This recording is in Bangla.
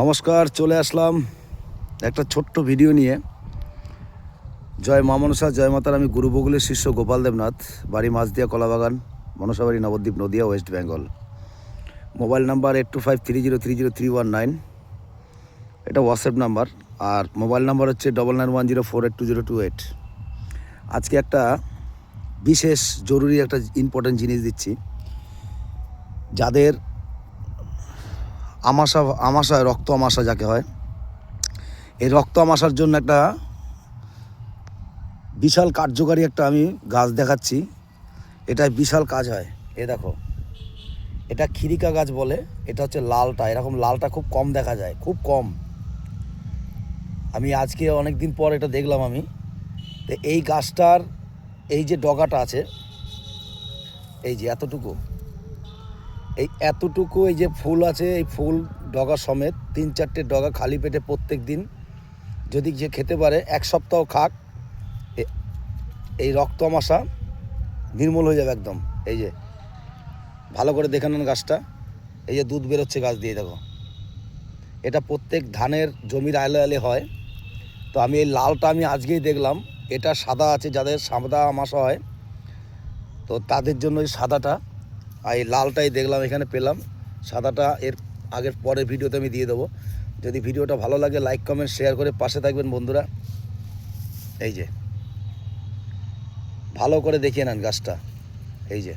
নমস্কার, চলে আসলাম একটা ছোট্ট ভিডিও নিয়ে। জয় মা মনসা, জয় মাতার আমি গুরু বগুলের শিষ্য গোপাল দেবনাথ, বাড়ি Machhdia Kalabagan Manasabari Nabadwip Nadia, west Bengal. Mobile number eight two five three zero three zero three one nine এটা হোয়াটসঅ্যাপ নাম্বার, আর মোবাইল নাম্বার হচ্ছে double nine one zero four eight two zero two eight আজকে একটা বিশেষ জরুরি একটা ইম্পর্টেন্ট জিনিস দিচ্ছি। যাদের আমাশা আমাশা, রক্ত আমাশা যাকে হয়। এই রক্ত আমাশার জন্য একটা বিশাল কার্যকারী একটা আমি গাছ দেখাচ্ছি। এটা বিশাল কাজ হয়। এ দেখো, এটা খিরিকা গাছ বলে, এটা হচ্ছে লালটা। এরকম লালটা খুব কম দেখা যায়, খুব কম। আমি আজকে অনেক দিন পর এটা দেখলাম আমি। তো এই গাছটার এই যে ডগাটা আছে, এই যে এতটুকু এই এতটুকু এই যে ফুল আছে, এই ফুল ডগা সমেত, তিন চারটে ডগা খালি পেটে প্রত্যেক দিন। যদি যে খেতে পারে, এক সপ্তাহ খাক এই রক্ত আমাশা নির্মূল হয়ে যাবে একদম। এই যে, ভালো করে দেখে নেন গাছটা। এই যে দুধ বেরোচ্ছে গাছ দিয়ে, দেখো। এটা প্রত্যেক ধানের জমির আলে আলে হয়। তো আমি এই লালটা আমি আজকেই দেখলাম। এটা সাদা আছে, যাদের সাদা আমাশা হয়, তো তাদের জন্য এই সাদাটা আর এই লালটাই দেখলাম, এখানে পেলাম। সাদাটা এর আগের পরের ভিডিওতে আমি দিয়ে দেবো। যদি ভিডিওটা ভালো লাগে লাইক কমেন্ট শেয়ার করে পাশে থাকবেন বন্ধুরা। এই যে। ভালো করে দেখিয়ে নেন গাছটা। এই যে।